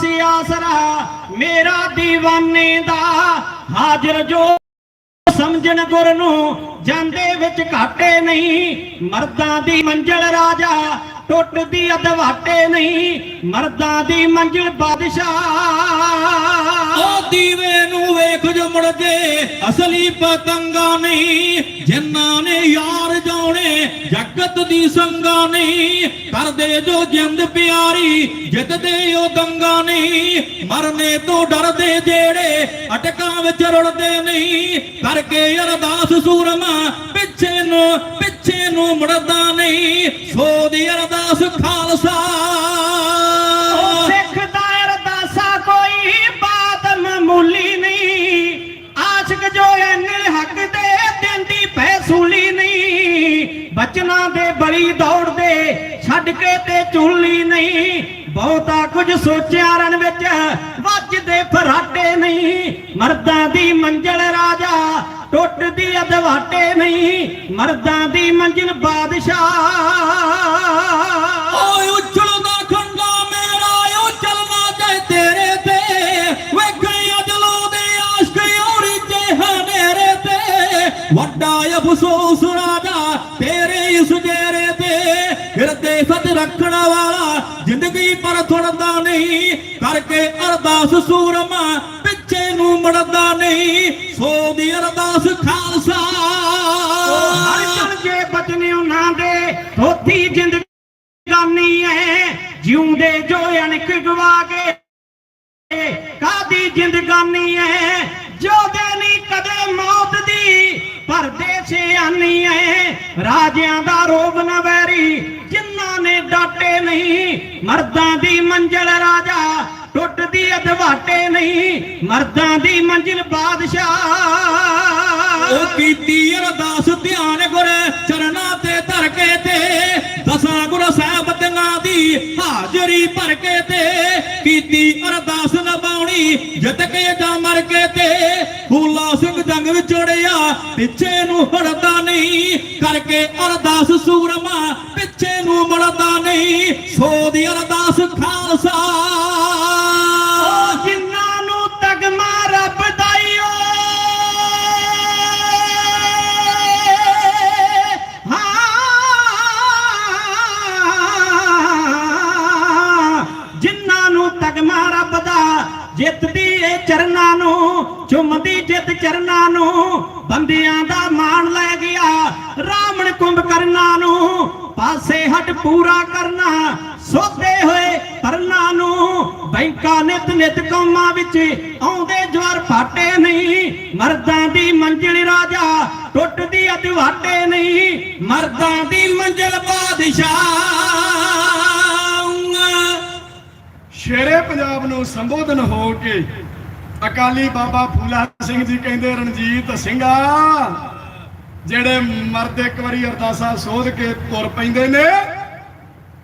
ਸੀ ਆਸਰਾ ਮੇਰਾ دیਵਾਨੇ ਦਾ ਹਾਜ਼ਰ ਜੋ ਸਮਝਣ ਗੁਰ ਨੂੰ ਜਾਂਦੇ ਵਿੱਚ ਘਾਟੇ ਨਹੀਂ, ਮਰਦਾਂ ਦੀ ਮੰਜ਼ਲ ਰਾਜਾ ਟੁੱਟਦੀ ਅਧਵਾਟੇ ਨਹੀਂ, ਮਰਦਾਂ ਦੀ ਮੰਜ਼ਲ ਬਾਦਸ਼ਾਹ। ਉਹ ਦੀਵੇ ਨੂੰ ਜੋ ਮੁੜਦੇ ਅਸਲੀ ਪਤੰਗਾ ਨਹੀਂ, ਜਿਨ੍ਹਾਂ ਨੇ ਯਾਰ ਜਾਉਣੇ, ਜਗਤ ਦੀ ਸੰਗਾ ਨਹੀਂ। ਕਰਦੇ ਜੋ ਜਿੰਦ ਪਿਆਰੀ, ਜਿੱਤਦੇ ਉਹ ਦੰਗਾ ਨਹੀਂ। ਮਰਨੇ ਤੋਂ ਡਰਦੇ ਜਿਹੜੇ ਅਟਕਾਂ ਵਿੱਚ ਰੁੜਦੇ ਨਹੀਂ। ਕਰਕੇ ਅਰਦਾਸ ਸੂਰਮਾ ਪਿੱਛੇ ਨੂੰ ਪਿੱਛੇ ਨੂੰ ਮੁੜਦਾ ਨਹੀਂ। ਸੋ ਦੀ ਅਰਦਾਸ ਖਾਲਸਾ ਦੇ ਬਲੀ ਦੌੜਦੇ, ਛੱਡ ਕੇ ਤੇ ਚੁੱਲੀ ਨਹੀਂ। ਬਹੁਤਾ ਕੁਝ ਸੋਚਿਆ ਰਨ ਵਿੱਚ, ਵੱਜਦੇ ਫਰਾਟੇ ਨਹੀਂ। ਮਰਦਾਂ ਦੀ ਮੰਜ਼ਲ ਰਾਜਾ ਟੁੱਟਦੀ ਅਦਵਾਟੇ ਨਹੀਂ। ਮਰਦਾਂ ਦੀ ਮੰਜ਼ਿਲ ਬਾਦਸ਼ਾਹ। ਓਏ ਉਛਲਦਾ ਵੱਡਾ ਅਫਸੋਸ ਰਾਜਾ, ਤੇਰੇ ਇਸ ਜੇਰੇ ਤੇ ਹਿਰਦੇ ਸੱਚ ਰੱਖਣ ਵਾਲਾ ਜ਼ਿੰਦਗੀ ਪਰ ਥੁੜਦਾ ਨਹੀਂ, ਕਰਕੇ ਅਰਦਾਸ ਸੂਰਮਾ ਪਿੱਛੇ ਨੂੰ ਮੁੜਦਾ ਨਹੀਂ, ਸੋ ਦੀ ਅਰਦਾਸ ਖਾਲਸਾ। ਹਰ ਚਲ ਜੇ ਬਚਨੇ ਉਹਨਾਂ ਦੇ ਥੋਥੀ ਜ਼ਿੰਦਗਾਨੀ ਐ, ਜਿਉਂਦੇ ਜੋ ਅਣਖ ਗਵਾ ਕੇ, ਕਾਦੀ ਜ਼ਿੰਦਗਾਨੀ ਐ ਰਾਜਿਆਂ ਦਾ ਰੋਬ ਨਾ ਵੈਰੀ, ਜਿਨ੍ਹਾਂ ਨੇ ਡਾਟੇ ਨਹੀਂ, ਮਰਦਾਂ ਦੀ ਮੰਜ਼ਲ ਰਾਜਾ, ਟੁੱਟਦੀ ਅਧਵਾਟੇ ਨਹੀਂ, ਮਰਦਾਂ ਦੀ ਮੰਜ਼ਿਲ ਬਾਦਸ਼ਾਹ। ਉਹ ਕੀਤੀ ਅਰਦਾਸ, ਧਿਆਨ ਗੁਰ ਜਿੱਤ ਕੇ ਜਾਂ ਮਰ ਕੇ ਤੇ ਫੂਲਾ ਸਿੰਘ ਜੰਗ ਵਿੱਚ ਉੜਿਆ ਪਿੱਛੇ ਨੂੰ ਹੜਦਾ ਨਹੀਂ, ਕਰਕੇ ਅਰਦਾਸ ਸੂਰਮਾ, ਪਿੱਛੇ ਨੂੰ ਮੁੜਦਾ ਨਹੀਂ। ਸੋ ਦੀ ਅਰਦਾਸ ਖਾਲਸਾ ਜਿੱਤਦੀ ਏ ਚਰਨਾਂ ਨੂੰ, ਚੁੰਮਦੀ ਜਿੱਤ ਚਰਨਾਂ ਨੂੰ, ਬੰਦਿਆਂ ਦਾ ਮਾਣ ਲੈ ਗਿਆ। ਰਾਵਣ ਕੁੰਭ ਕਰਨਾ ਨੂੰ, ਪਾਸੇ ਹਟ ਪੂਰਾ ਕਰਨਾ। ਸੋਧੇ ਹੋਏ ਪਰਨਾ ਨੂੰ, ਬੈਂਕਾਂ ਨਿਤ ਨਿਤ ਕੌਮਾਂ ਵਿੱਚ ਆਉਂਦੇ ਜਵਾਰ ਫਾਟੇ ਨਹੀਂ। ਮਰਦਾਂ ਦੀ ਮੰਜ਼ਿਲ ਰਾਜਾ ਟੁੱਟਦੀ ਅਦਵਾਟੇ ਨਹੀਂ। ਮਰਦਾਂ ਦੀ ਮੰਜ਼ਿਲ ਬਾਦਸ਼ਾਹ ਸ਼ੇਰੇ ਪੰਜਾਬ ਨੂੰ ਸੰਬੋਧਨ ਹੋ ਕੇ ਅਕਾਲੀ ਬਾਬਾ ਫੂਲਾ ਸਿੰਘ ਜੀ ਕਹਿੰਦੇ, ਰਣਜੀਤ ਸਿੰਘਾ, ਜਿਹੜੇ ਮਰਦ ਇੱਕ ਵਾਰੀ ਅਰਦਾਸਾਂ ਸੋਧ ਕੇ ਤੁਰ ਪੈਂਦੇ ਨੇ,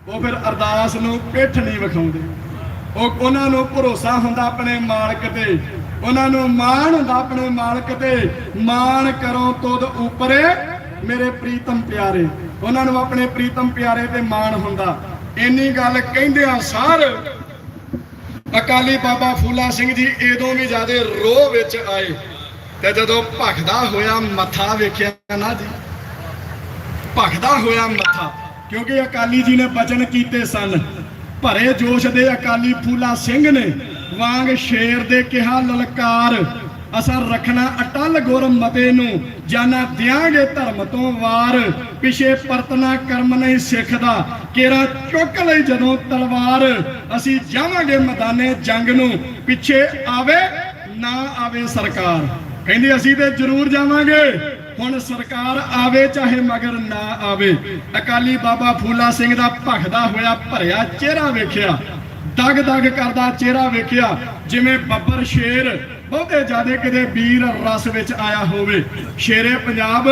ਉਹ ਫਿਰ ਅਰਦਾਸ ਨੂੰ ਪਿੱਠ ਨਹੀਂ ਵਿਖਾਉਂਦੇ। ਉਹ ਉਹਨਾਂ ਨੂੰ ਭਰੋਸਾ ਹੁੰਦਾ ਆਪਣੇ ਮਾਲਕ ਤੇ, ਉਹਨਾਂ ਨੂੰ ਮਾਣ ਹੁੰਦਾ ਆਪਣੇ ਮਾਲਕ ਤੇ, ਮਾਣ ਕਰੋ ਤੁਧ ਉਪਰੇ ਮੇਰੇ ਪ੍ਰੀਤਮ ਪਿਆਰੇ। ਉਹਨਾਂ ਨੂੰ ਆਪਣੇ ਪ੍ਰੀਤਮ ਪਿਆਰੇ ਤੇ ਮਾਣ ਹੁੰਦਾ। ਇੰਨੀ ਗੱਲ ਕਹਿੰਦਿਆਂ ਸਾਰ ਅਕਾਲੀ ਬਾਬਾ ਫੂਲਾ ਸਿੰਘ ਜੀ ਇਦੋਂ ਵੀ ਜਿਆਦੇ ਰੋਹ ਵਿੱਚ ਆਏ। ਤੇ ਜਦੋਂ ਭਖਦਾ ਹੋਇਆ ਮੱਥਾ ਵੇਖਿਆ ਨਾ ਜੀ, ਭਖਦਾ ਹੋਇਆ ਮੱਥਾ, ਕਿਉਂਕਿ ਅਕਾਲੀ ਜੀ ਨੇ ਬਚਨ ਕੀਤੇ ਸਨ। ਭਰੇ ਜੋਸ਼ ਦੇ ਅਕਾਲੀ ਫੂਲਾ ਸਿੰਘ ਨੇ ਵਾਂਗ ਸ਼ੇਰ ਦੇ ਕਿਹਾ, ਲਲਕਾਰ ਅਸਰ ਰੱਖਣਾ ਅਟਲ ਗੁਰ ਮਤੇ ਨੂੰ, ਜਾਨਾ ਦਿਆਂਗੇ ਧਰਮ ਤੋਂ ਵਾਰ। ਪਿਛੇ ਪਰਤਨਾ ਕਰਮ ਨਹੀਂ ਸਿੱਖਦਾ, ਕੇਰਾ ਚੁੱਕ ਲਈ ਜਦੋਂ ਤਲਵਾਰ। ਅਸੀਂ ਜਾਵਾਂਗੇ ਮੈਦਾਨੇ ਜੰਗ ਨੂੰ, ਪਿੱਛੇ ਆਵੇ, ਨਾ ਆਵੇ ਸਰਕਾਰ। ਕਹਿੰਦੇ ਅਸੀਂ ਤੇ ਜ਼ਰੂਰ ਜਾਵਾਂਗੇ, ਹੁਣ ਸਰਕਾਰ ਆਵੇ ਚਾਹੇ ਮਗਰ ਨਾ ਆਵੇ। ਅਕਾਲੀ ਬਾਬਾ ਫੂਲਾ ਸਿੰਘ ਦਾ ਭਖਦਾ ਹੋਇਆ ਭਰਿਆ ਚਿਹਰਾ ਵੇਖਿਆ ਦਗ ਦਗ ਕਰਦਾ ਚਿਹਰਾ ਵੇਖਿਆ, ਜਿਵੇਂ ਬੱਬਰ ਸ਼ੇਰ ਬਹੁਤੇ ਜਿਆਦੇ ਕਿਤੇ ਵੀਰ ਰਸ ਵਿੱਚ ਆਇਆ ਹੋਵੇ। ਸ਼ੇਰੇ ਪੰਜਾਬ,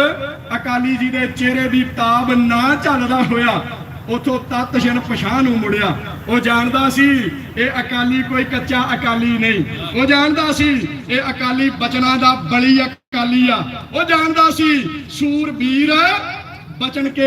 ਅਕਾਲੀ ਜੀ ਦੇ ਚਿਹਰੇ ਦੀ ਤਾਬ ਨਾ ਝੱਲਦਾ ਹੋਇਆ, ਉਥੋਂ ਤਤਸ਼ਨ ਪਛਾਣ ਨੂੰ ਮੁੜਿਆ। ਉਹ ਜਾਣਦਾ ਸੀ, ਇਹ ਅਕਾਲੀ ਕੋਈ ਕੱਚਾ ਅਕਾਲੀ ਨਹੀਂ। ਉਹ ਜਾਣਦਾ ਸੀ, ਇਹ ਅਕਾਲੀ ਬਚਨਾਂ ਦਾ ਬਲੀ ਅਕਾਲੀ ਆ। ਉਹ ਜਾਣਦਾ ਸੀ, ਸੂਰਬੀਰ ਬਚਨ ਕੇ